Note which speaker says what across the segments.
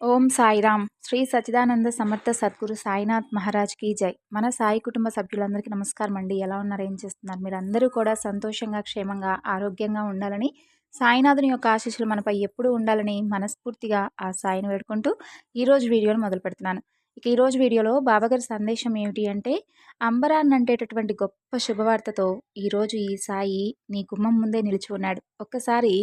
Speaker 1: ఓం సాయిరామ్. శ్రీ సచిదానంద సమర్థ సద్గురు సాయినాథ్ మహారాజ్కి జై. మన సాయి కుటుంబ సభ్యులందరికీ నమస్కారం అండి. ఎలా ఉన్నారు? ఏం చేస్తున్నారు? మీరు అందరూ కూడా సంతోషంగా క్షేమంగా ఆరోగ్యంగా ఉండాలని సాయినాథుని యొక్క ఆశీస్సులు మనపై ఎప్పుడూ ఉండాలని మనస్ఫూర్తిగా ఆ సాయిని వేడుకుంటూ ఈరోజు వీడియోను మొదలు పెడుతున్నాను. ఇక ఈరోజు వీడియోలో బాబాగారి సందేశం ఏమిటి అంటే అంబరాన్ని అంటేటటువంటి గొప్ప శుభవార్తతో ఈరోజు ఈ సాయి నీ గుమ్మం ముందే నిలిచి ఉన్నాడు. ఒక్కసారి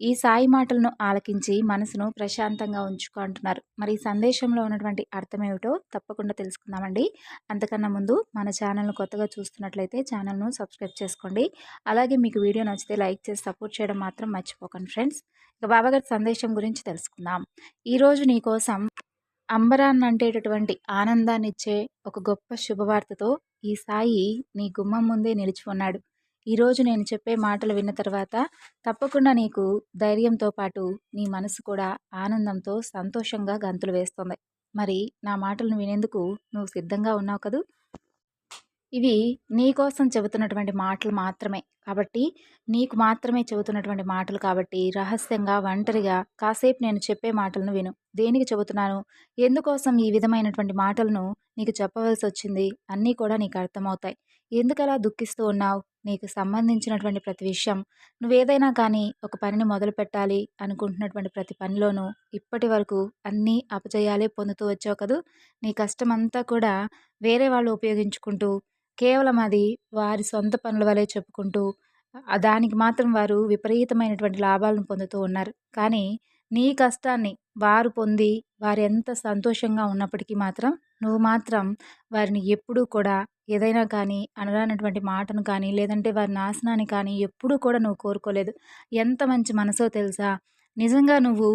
Speaker 1: ఈ సాయి మాటలను ఆలకించి మనసును ప్రశాంతంగా ఉంచుకో అంటున్నారు. మరి ఈ సందేశంలో ఉన్నటువంటి అర్థం ఏమిటో తప్పకుండా తెలుసుకుందామండి. అంతకన్నా ముందు మన ఛానల్ను కొత్తగా చూస్తున్నట్లయితే ఛానల్ను సబ్స్క్రైబ్ చేసుకోండి. అలాగే మీకు వీడియో నచ్చితే లైక్ చేసి సపోర్ట్ చేయడం మాత్రం మర్చిపోకండి ఫ్రెండ్స్. ఇక బాబాగారి సందేశం గురించి తెలుసుకుందాం. ఈరోజు నీకోసం అంబరాన్ని అంటేటటువంటి ఆనందాన్నిచ్చే ఒక గొప్ప శుభవార్తతో ఈ సాయి నీ గుమ్మం ముందే నిలిచి ఉన్నాడు ఈరోజు నేను చెప్పే మాటలు విన్న తర్వాత తప్పకుండా నీకు ధైర్యంతో పాటు నీ మనసు కూడా ఆనందంతో సంతోషంగా గంతులు వేస్తుంది. మరి నా మాటలను వినేందుకు నువ్వు సిద్ధంగా ఉన్నావు కదూ? ఇవి నీకోసం చెబుతున్నటువంటి మాటలు మాత్రమే కాబట్టి నీకు మాత్రమే చెబుతున్నటువంటి మాటలు కాబట్టి రహస్యంగా ఒంటరిగా కాసేపు నేను చెప్పే మాటలను విను. దేనికి చెబుతున్నాను? ఎందుకోసం ఈ విధమైనటువంటి మాటలను నీకు చెప్పవలసి వచ్చింది అన్నీ కూడా నీకు అర్థమవుతాయి. ఎందుకలా దుఃఖిస్తూ ఉన్నావు? నీకు సంబంధించినటువంటి ప్రతి విషయం. నువ్వేదైనా కానీ ఒక పనిని మొదలు పెట్టాలి అనుకుంటున్నటువంటి ప్రతి పనిలోనూ ఇప్పటి వరకు అన్నీ అపజయాలే పొందుతూ వచ్చావు కదూ? నీ కష్టమంతా కూడా వేరే వాళ్ళు ఉపయోగించుకుంటూ కేవలం అది వారి సొంత పనుల వలె చెప్పుకుంటూ దానికి మాత్రం వారు విపరీతమైనటువంటి లాభాలను పొందుతూ ఉన్నారు. కానీ నీ కష్టాన్ని వారు పొంది వారు ఎంత సంతోషంగా ఉన్నప్పటికీ మాత్రం నువ్వు మాత్రం వారిని ఎప్పుడూ కూడా ఏదైనా కానీ అనరానటువంటి మాటను కానీ లేదంటే వారి నాశనాన్ని కానీ ఎప్పుడూ కూడా నువ్వు కోరుకోలేదు. ఎంత మంచి మనసో తెలుసా? నిజంగా నువ్వు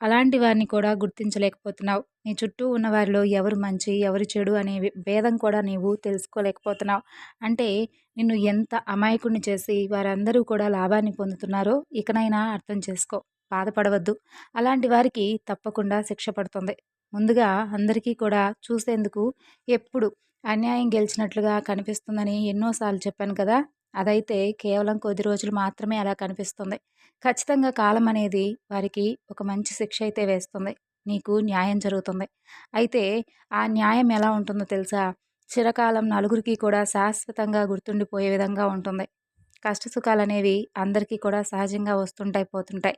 Speaker 1: అలాంటి వారిని కూడా గుర్తించలేకపోతున్నావు. నీ చుట్టూ ఉన్న వారిలో ఎవరు మంచి ఎవరు చెడు అనే భేదం కూడా నీవు తెలుసుకోలేకపోతున్నావు. అంటే నిన్ను ఎంత అమాయకుడిని చేసి వారందరూ కూడా లాభాన్ని పొందుతున్నారో ఇకనైనా అర్థం చేసుకో. బాధపడవద్దు. అలాంటి వారికి తప్పకుండా శిక్ష పడుతుంది. ముందుగా అందరికీ కూడా చూసేందుకు ఎప్పుడు అన్యాయం గెలిచినట్లుగా కనిపిస్తుందని ఎన్నోసార్లు చెప్పాను కదా! అదైతే కేవలం కొద్ది రోజులు మాత్రమే అలా కనిపిస్తుంది. ఖచ్చితంగా కాలం అనేది వారికి ఒక మంచి శిక్ష అయితే వేస్తుంది. నీకు న్యాయం జరుగుతుంది. అయితే ఆ న్యాయం ఎలా ఉంటుందో తెలుసా? చిరకాలం నలుగురికి కూడా శాశ్వతంగా గుర్తుండిపోయే విధంగా ఉంటుంది. కష్టసుఖాలు అనేవి అందరికీ కూడా సహజంగా వస్తుంటాయి పోతుంటాయి.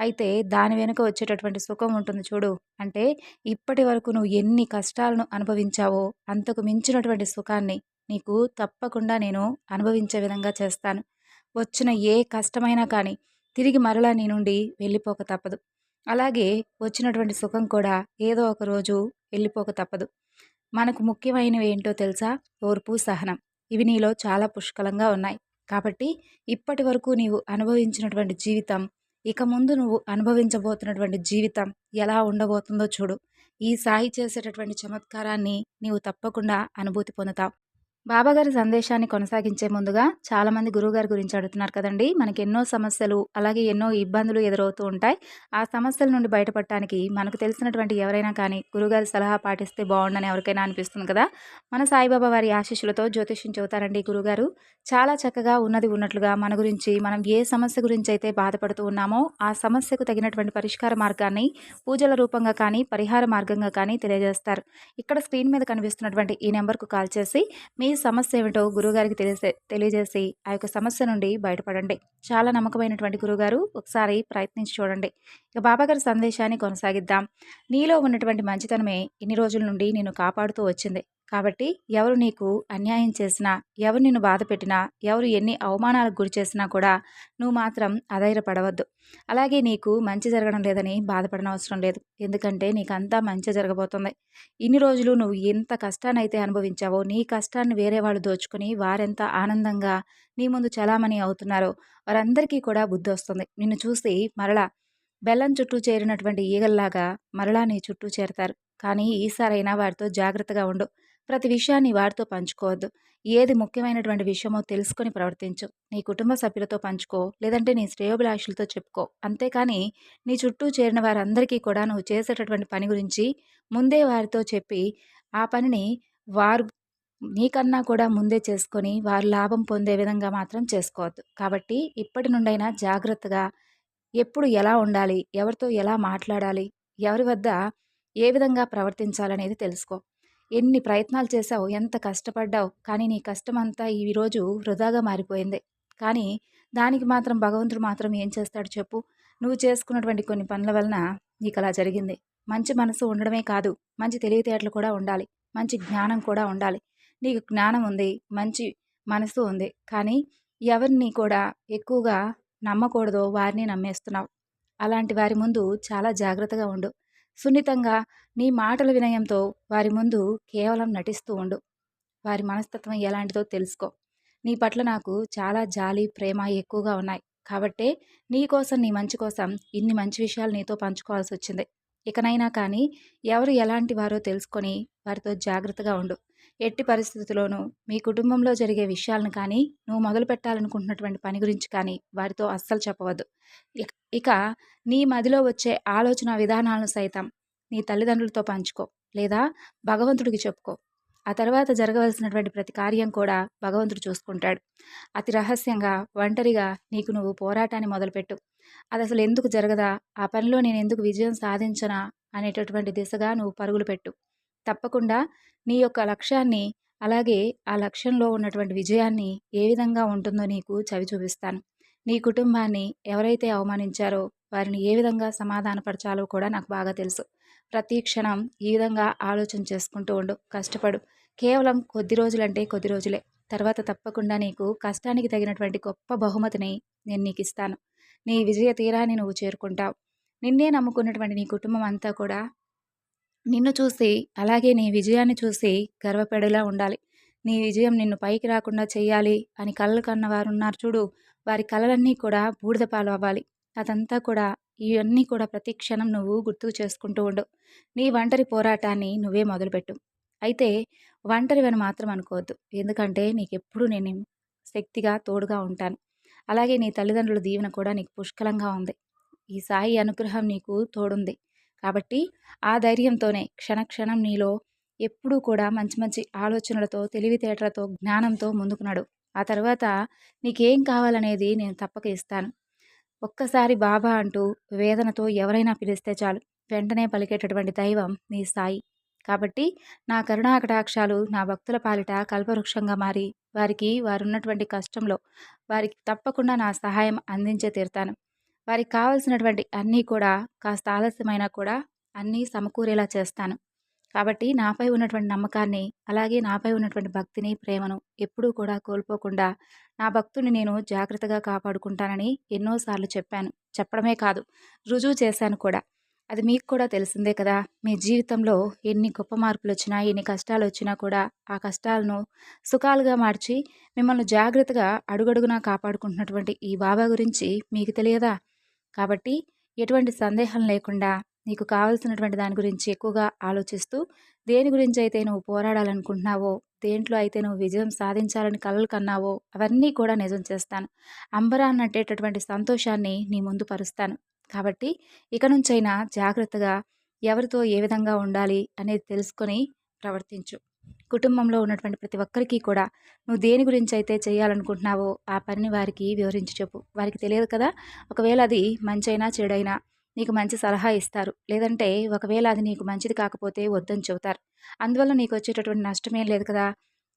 Speaker 1: అయితే దాని వెనుక వచ్చేటటువంటి సుఖం ఉంటుంది చూడు. అంటే ఇప్పటి వరకు నువ్వు ఎన్ని కష్టాలను అనుభవించావో అంతకు మించినటువంటి సుఖాన్ని నీకు తప్పకుండా నేను అనుభవించే విధంగా చేస్తాను. వచ్చిన ఏ కష్టమైనా కానీ తిరిగి మరలా నీ నుండి వెళ్ళిపోక తప్పదు. అలాగే వచ్చినటువంటి సుఖం కూడా ఏదో ఒక రోజు వెళ్ళిపోక తప్పదు. మనకు ముఖ్యమైనవి ఏంటో తెలుసా? ఓర్పు సహనం. ఇవి నీలో చాలా పుష్కలంగా ఉన్నాయి. కాబట్టి ఇప్పటి వరకు నీవు అనుభవించినటువంటి జీవితం ఇక ముందు నువ్వు అనుభవించబోతున్నటువంటి జీవితం ఎలా ఉండబోతుందో చూడు. ఈ సాయి చేసేటటువంటి చమత్కారాన్ని నీవు తప్పకుండా అనుభూతి పొందుతావు. బాబాగారి సందేశాన్ని కొనసాగించే ముందుగా చాలామంది గురువుగారి గురించి అడుగుతున్నారు కదండి. మనకి ఎన్నో సమస్యలు అలాగే ఎన్నో ఇబ్బందులు ఎదురవుతూ ఉంటాయి. ఆ సమస్యల నుండి బయటపడటానికి మనకు తెలిసినటువంటి ఎవరైనా కానీ గురుగారి సలహా పాటిస్తే బాగుండని ఎవరికైనా అనిపిస్తుంది కదా? మన సాయిబాబా వారి ఆశీస్సులతో జ్యోతిష్యం చెబుతారండి గురుగారు చాలా చక్కగా ఉన్నది ఉన్నట్లుగా మన గురించి మనం ఏ సమస్య గురించి అయితే బాధపడుతూ ఉన్నామో ఆ సమస్యకు తగినటువంటి పరిష్కార మార్గాన్ని పూజల రూపంగా కానీ పరిహార మార్గంగా కానీ తెలియజేస్తారు. ఇక్కడ స్క్రీన్ మీద కనిపిస్తున్నటువంటి ఈ నెంబర్కు కాల్ చేసి మీ సమస్య ఏమిటో గురువుగారికి తెలిసే తెలియజేసి ఆ యొక్క సమస్య నుండి బయటపడండి. చాలా నమ్మకమైనటువంటి గురువుగారు ఒకసారి ప్రయత్నించి చూడండి. ఇక బాబాగారి సందేశాన్ని కొనసాగిద్దాం. నీలో ఉన్నటువంటి మంచితనమే ఇన్ని రోజుల నుండి నేను కాపాడుతూ వచ్చింది. కాబట్టి ఎవరు నీకు అన్యాయం చేసినా ఎవరు నిన్ను బాధ పెట్టినా ఎవరు ఎన్ని అవమానాలకు గురి చేసినా కూడా నువ్వు మాత్రం అధైర్యపడవద్దు. అలాగే నీకు మంచి జరగడం లేదని బాధపడనవసరం లేదు. ఎందుకంటే నీకంతా మంచి జరగబోతుంది. ఇన్ని రోజులు నువ్వు ఎంత కష్టాన్ని అయితే అనుభవించావో నీ కష్టాన్ని వేరే వాళ్ళు దోచుకొని వారెంత ఆనందంగా నీ ముందు చలామణి అవుతున్నారో వారందరికీ కూడా బుద్ధి వస్తుంది. నిన్ను చూసి మరలా బెల్లం చుట్టూ చేరినటువంటి ఈగల్లాగా మరలా నీ చుట్టూ చేరతారు. కానీ ఈసారైనా వారితో జాగ్రత్తగా ఉండు. ప్రతి విషయాన్ని వారితో పంచుకోవద్దు. ఏది ముఖ్యమైనటువంటి విషయమో తెలుసుకొని ప్రవర్తించు. నీ కుటుంబ సభ్యులతో పంచుకో లేదంటే నీ శ్రేయోభిలాషులతో చెప్పుకో. అంతేకాని నీ చుట్టూ చేరిన వారందరికీ కూడా నువ్వు చేసేటటువంటి పని గురించి ముందే వారితో చెప్పి ఆ పనిని వారు నీకన్నా కూడా ముందే చేసుకొని వారు లాభం పొందే విధంగా మాత్రం చేసుకోవద్దు. కాబట్టి ఇప్పటి నుండైనా జాగ్రత్తగా ఎప్పుడు ఎలా ఉండాలి ఎవరితో ఎలా మాట్లాడాలి ఎవరి వద్ద ఏ విధంగా ప్రవర్తించాలనేది తెలుసుకో. ఎన్ని ప్రయత్నాలు చేశావు ఎంత కష్టపడ్డావు కానీ నీ కష్టమంతా ఈరోజు వృధాగా మారిపోయింది. కానీ దానికి మాత్రం భగవంతుడు మాత్రం ఏం చేస్తాడు చెప్పు. నువ్వు చేసుకున్నటువంటి కొన్ని పనుల వలన నీకు అలా జరిగింది. మంచి మనసు ఉండడమే కాదు మంచి తెలివితేటలు కూడా ఉండాలి మంచి జ్ఞానం కూడా ఉండాలి. నీకు జ్ఞానం ఉంది మంచి మనసు ఉంది కానీ ఎవరిని కూడా ఎక్కువగా నమ్మకూడదో వారిని నమ్మేస్తున్నావు. అలాంటి వారి ముందు చాలా జాగ్రత్తగా ఉండు. సున్నితంగా నీ మాటల వినయంతో వారి ముందు కేవలం నటిస్తూ ఉండు. వారి మనస్తత్వం ఎలాంటిదో తెలుసుకో. నీ పట్ల నాకు చాలా జాలి ప్రేమ ఎక్కువగా ఉన్నాయి. కాబట్టే నీ కోసం నీ మంచి కోసం ఇన్ని మంచి విషయాలు నీతో పంచుకోవాల్సి వచ్చింది. ఇకనైనా కానీ ఎవరు ఎలాంటి వారో తెలుసుకొని వారితో జాగ్రత్తగా ఉండు. ఎట్టి పరిస్థితుల్లోనూ మీ కుటుంబంలో జరిగే విషయాలను కానీ నువ్వు మొదలు పెట్టాలనుకుంటున్నటువంటి పని గురించి కానీ వారితో అస్సలు చెప్పవద్దు. ఇక నీ మదిలో వచ్చే ఆలోచన విధానాలను సైతం నీ తల్లిదండ్రులతో పంచుకో లేదా భగవంతుడికి చెప్పుకో. ఆ తర్వాత జరగవలసినటువంటి ప్రతి కార్యం కూడా భగవంతుడు చూసుకుంటాడు. అతి రహస్యంగా ఒంటరిగా నీకు నువ్వు పోరాటాన్ని మొదలుపెట్టు. అది అసలు ఎందుకు జరగదా? ఆ పనిలో నేను ఎందుకు విజయం సాధించనా అనేటటువంటి దిశగా నువ్వు పరుగులు పెట్టు. తప్పకుండా నీ యొక్క లక్ష్యాన్ని అలాగే ఆ లక్ష్యంలో ఉన్నటువంటి విజయాన్ని ఏ విధంగా ఉంటుందో నీకు చవి చూపిస్తాను. నీ కుటుంబాన్ని ఎవరైతే అవమానించారో వారిని ఏ విధంగా సమాధానపరచాలో కూడా నాకు బాగా తెలుసు. ప్రతి క్షణం ఈ విధంగా ఆలోచన చేసుకుంటూ ఉండు కష్టపడు. కేవలం కొద్ది రోజులంటే కొద్ది రోజులే. తర్వాత తప్పకుండా నీకు కష్టానికి తగినటువంటి గొప్ప బహుమతిని నేను నీకు ఇస్తాను. నీ విజయ తీరాన్ని నువ్వు చేరుకుంటావు. నిన్నే నమ్ముకున్నటువంటి నీ కుటుంబం అంతా కూడా నిన్ను చూసి అలాగే నీ విజయాన్ని చూసి గర్వపడేలా ఉండాలి. నీ విజయం నిన్ను పైకి రాకుండా చేయాలి అని కళ్ళలు కన్నవారు ఉన్నారు చూడు. వారి కళలన్నీ కూడా బూడిద పాలు అవ్వాలి. అదంతా కూడా ఇవన్నీ కూడా ప్రతి క్షణం నువ్వు గుర్తుకు చేసుకుంటూ ఉండు. నీ ఒంటరి పోరాటాన్ని నువ్వే మొదలుపెట్టు. అయితే ఒంటరివని మాత్రం అనుకోవద్దు. ఎందుకంటే నీకు ఎప్పుడూ నేను శక్తిగా తోడుగా ఉంటాను. అలాగే నీ తల్లిదండ్రుల దీవెన కూడా నీకు పుష్కలంగా ఉంది. ఈ సాయి అనుగ్రహం నీకు తోడుంది. కాబట్టి ఆ ధైర్యంతోనే క్షణక్షణం నీలో ఎప్పుడూ కూడా మంచి మంచి ఆలోచనలతో తెలివితేటలతో జ్ఞానంతో ముందుకున్నాడు. ఆ తర్వాత నీకేం కావాలనేది నేను తప్పక ఇస్తాను. ఒక్కసారి బాబా అంటూ వేదనతో ఎవరైనా పిలిస్తే చాలు. వెంటనే పలికేటటువంటి దైవం నీ సాయి. కాబట్టి నా కరుణాకటాక్షాలు నా భక్తుల పాలిట కల్పవృక్షంగా మారి వారికి వారున్నటువంటి కష్టంలో వారికి తప్పకుండా నా సహాయం అందించే తీరుతాను. వారికి కావలసినటువంటి అన్నీ కూడా కాస్త ఆలస్యమైనా కూడా అన్నీ సమకూరేలా చేస్తాను. కాబట్టి నాపై ఉన్నటువంటి నమ్మకాన్ని అలాగే నాపై ఉన్నటువంటి భక్తిని ప్రేమను ఎప్పుడూ కూడా కోల్పోకుండా నా భక్తుని నేను జాగ్రత్తగా కాపాడుకుంటానని ఎన్నోసార్లు చెప్పాను. చెప్పడమే కాదు రుజువు చేశాను కూడా. అది మీకు కూడా తెలిసిందే కదా మీ జీవితంలో ఎన్ని గొప్ప మార్పులు వచ్చినా ఎన్ని కష్టాలు వచ్చినా కూడా ఆ కష్టాలను సుఖాలుగా మార్చి మిమ్మల్ని జాగ్రత్తగా అడుగడుగునా కాపాడుకుంటున్నటువంటి ఈ బాబా గురించి మీకు తెలియదా? కాబట్టి ఎటువంటి సందేహం లేకుండా నీకు కావలసినటువంటి దాని గురించి ఎక్కువగా ఆలోచిస్తూ దేని గురించి అయితే నువ్వు పోరాడాలనుకుంటున్నావో దేంట్లో అయితే నువ్వు విజయం సాధించాలని కలలు కన్నావో అవన్నీ కూడా నిజం చేస్తాను. అంబరా అన్నట్టేటటువంటి సంతోషాన్ని నీ ముందు పరుస్తాను. కాబట్టి ఇక నుంచైనా జాగ్రత్తగా ఎవరితో ఏ విధంగా ఉండాలి అనేది తెలుసుకొని ప్రవర్తించు. కుటుంబంలో ఉన్నటువంటి ప్రతి ఒక్కరికి కూడా నువ్వు దేని గురించి అయితే చేయాలనుకుంటున్నావో ఆ పనిని వారికి వివరించి చెప్పు. వారికి తెలియదు కదా ఒకవేళ అది మంచైనా చెడైనా నీకు మంచి సలహా ఇస్తారు. లేదంటే ఒకవేళ అది నీకు మంచిది కాకపోతే వద్దని చెబుతారు. అందువల్ల నీకు వచ్చేటటువంటి నష్టమేం లేదు కదా.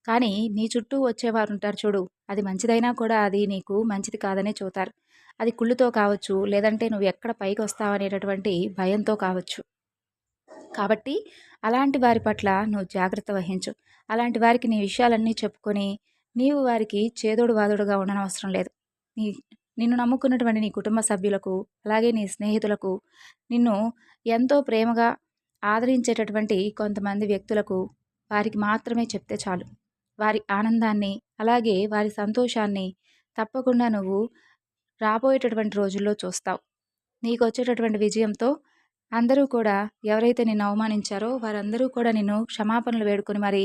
Speaker 1: కానీ నీ చుట్టూ వచ్చేవారు ఉంటారు చూడు. అది మంచిదైనా కూడా అది నీకు మంచిది కాదనే చూతారు అది కుళ్ళుతో కావచ్చు లేదంటే నువ్వు ఎక్కడ పైకి వస్తావు అనేటటువంటి భయంతో కావచ్చు. కాబట్టి అలాంటి వారి పట్ల నువ్వు జాగ్రత్త వహించు. అలాంటి వారికి నీ విషయాలన్నీ చెప్పుకొని నీవు వారికి చేదోడు వాదోడుగా ఉండనవసరం లేదు. నీ నిన్ను నమ్ముకున్నటువంటి నీ కుటుంబ సభ్యులకు అలాగే నీ స్నేహితులకు నిన్ను ఎంతో ప్రేమగా ఆదరించేటటువంటి కొంతమంది వ్యక్తులకు వారికి మాత్రమే చెప్తే చాలు. వారి ఆనందాన్ని అలాగే వారి సంతోషాన్ని తప్పకుండా నువ్వు రాబోయేటటువంటి రోజుల్లో చూస్తావు. నీకు వచ్చేటటువంటి విజయంతో అందరూ కూడా ఎవరైతే నిన్ను అవమానించారో వారందరూ కూడా నిన్ను క్షమాపణలు వేడుకొని మరి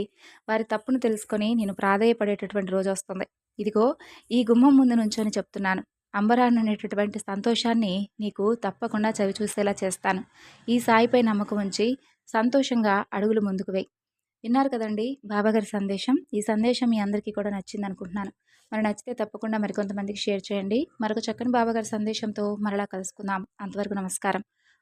Speaker 1: వారి తప్పును తెలుసుకొని నేను ప్రాధేయపడేటటువంటి రోజు వస్తుంది. ఇదిగో ఈ గుమ్మం ముందు నుంచొని చెప్తున్నాను. అంబరాన్ అనేటటువంటి సంతోషాన్ని నీకు తప్పకుండా చవి చూసేలా చేస్తాను. ఈ సాయిపై నమ్మకం ఉంచి సంతోషంగా అడుగులు ముందుకు వేయి. విన్నారు కదండి బాబాగారి సందేశం? ఈ సందేశం మీ అందరికీ కూడా నచ్చింది అనుకుంటున్నాను. మరి నచ్చితే తప్పకుండా మరికొంతమందికి షేర్ చేయండి. మరొక చక్కని బాబాగారి సందేశంతో మరలా కలుసుకుందాం. అంతవరకు నమస్కారం.